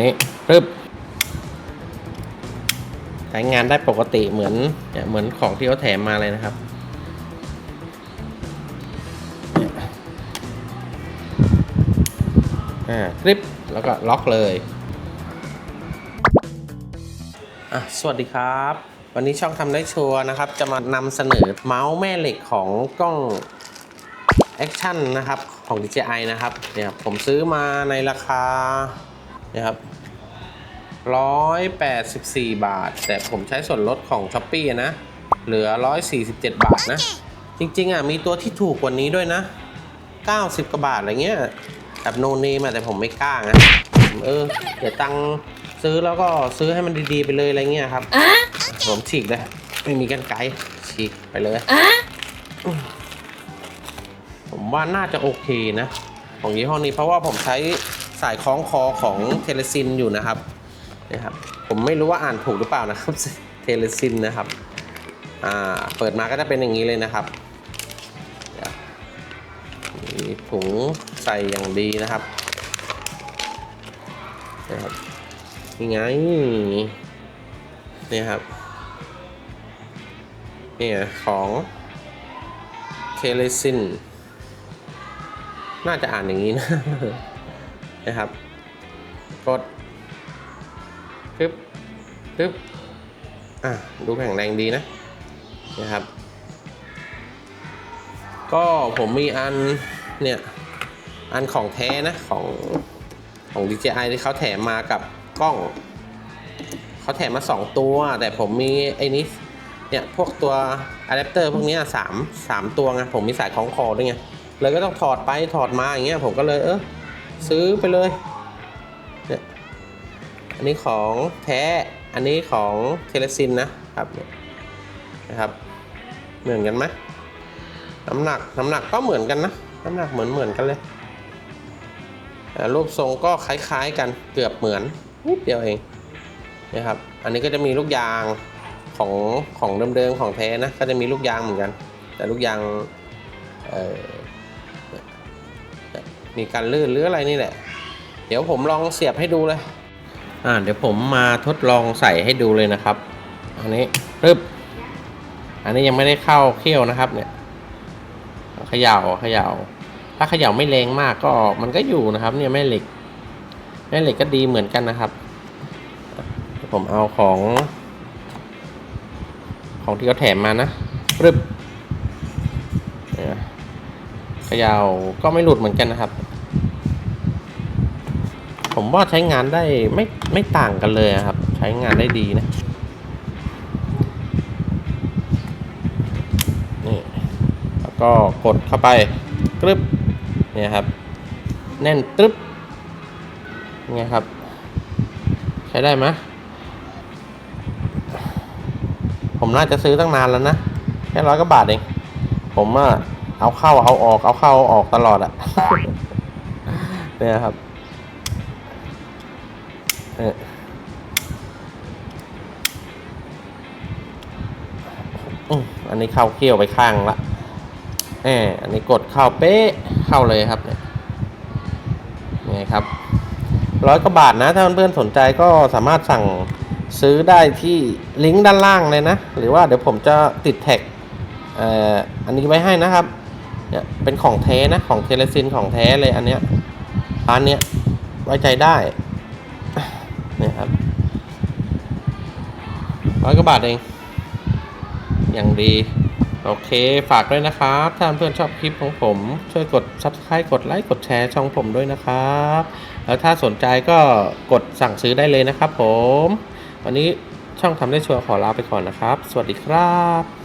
นี่ปึ๊บใช้งานได้ปกติเหมือนเหมือนของที่เขาแถมมาเลยนะครับเนี่ยอ่ากริปแล้วก็ล็อกเลยอะสวัสดีครับ วันนี้ช่องทำได้ชัวร์นะครับ จะมานำเสนอเมาส์แม่เหล็กของกล้องแอคชั่นนะครับของ DJI นะครับเนี่ยผมซื้อมาในราคา นี่ยครับ184บาท แต่ผมใช้ส่วนลดของ s h อ p e e นะ เหลือ147บาทนะ จริงๆอะมีตัวที่ถูกกว่านี้ด้วยนะ90กว่าบาทอะไรเงี้ยแบบโนเนมาแต่ผมไม่กล้าไงเออ เดี๋ยวตังค์ซื้อแล้วก็ซื้อให้มันดีๆไปเลยอะไรเงี้ยครับผมฉีกเลยไม่มีกันไกลฉีกไปเลยผมว่าน่าจะโอเคนะ ของยี่ห้อนี้เพราะว่าผมใช้ สายคล้องคอของเทเลซินอยู่นะครับนะครับ ผมไม่รู้ว่าอ่านถูกหรือเปล่านะครับเทเลซินนะครับอ่าเปิดมาก็จะเป็นอย่างนี้เลยนะครับมีถุงใส่อย่างดีนะครับนะครับนี่ไงนี่ครับนี่ของเทเลซิน น่าจะอ่านอย่างนี้นะ นะครับ กดปึ๊บปึ๊บอะดูแข็งแรงดีนะนะครับ ก็ผมมีอันเนี่ย อันของแท้นะของของ DJI ที่เขาแถมมากับกล้อง เขาแถมมา 2 ตัว แต่ผมมีไอ้นี้เนี่ย พวกตัวอะแดปเตอร์พวกเนี้ยสามสามตัวไงผมมีสายคล้องคอด้วยไงเลยก็ต้องถอดไปถอดมาอย่างเงี้ยผมก็เลยเออ ซื้อไปเลยเนี่ยอันนี้ของแท้อันนี้ของเทเลซินนะครับเนี่ยนะครับเหมือนกันไหมน้ำหนักน้ำหนักก็เหมือนกันนะน้ำหนักเหมือนเหมือนกันเลยรูปทรงก็คล้ายๆกันเกือบเหมือนนิดเดียวเองนะครับอันนี้ก็จะมีลูกยางของของเดิมๆของแท้นะก็จะมีลูกยางเหมือนกัน แต่ลูกยางเอ่อ มีการลื่นหรืออะไรนี่แหละ เดี๋ยวผมลองเสียบให้ดูเลยอ่าเดี๋ยวผมมาทดลองใส่ให้ดูเลยนะครับ อันนี้ปึ๊บอันนี้ยังไม่ได้เข้าเขี้ยวนะครับ เนี่ยเขย่าเขย่าถ้าเขย่าไม่แรงมากก็มันก็อยู่นะครับ เนี่ยแม่เหล็กแม่เหล็กก็ดีเหมือนกันนะครับ ผมเอาของ ของที่เขาแถมมานะปึ๊บ ขย่าก็ไม่หลุดเหมือนกันนะครับ ผมว่าใช้งานได้ไม่ไม่ต่างกันเลยครับ ใช้งานได้ดีนะนี่แล้วก็กดเข้าไปกรึบเนี่ยครับ แน่นตึ๊บไงครับ ใช้ได้ไหมผมน่าจะซื้อตั้งนานแล้วนะแค่ร้อยกว่าบาทเอง ผมอะ เอาเข้าเอาออกเอาเข้าเอาออกตลอดอะเนี่ยครับเอออืมอันนี้เข้าเขี้ยวไปข้างละเอออันนี้กดเข้าเป๊ะเข้าเลยครับเนี่ยนี่ครับร้อยกว่าบาทนะ ถ้าเพื่อนๆสนใจก็สามารถสั่งซื้อได้ที่ลิงก์ด้านล่างเลยนะ หรือว่าเดี๋ยวผมจะติดแท็กเอ่ออันนี้ไว้ให้นะครับ เนี่ยเป็นของแท้นะของเทเลซินของแท้เลยอันเนี้ยร้านเนี้ยไว้ใจได้เนี่ยครับร้อยกว่าบาทเอง อย่างดี โอเค ฝากด้วยนะครับ ถ้าเพื่อนชอบคลิปของผม ช่วยกด subscribe กดไลค์ กดแชร์ช่องผมด้วยนะครับ แล้วถ้าสนใจก็กดสั่งซื้อได้เลยนะครับผม วันนี้ช่องทำได้ชัวร์ขอลาไปก่อนนะครับ สวัสดีครับ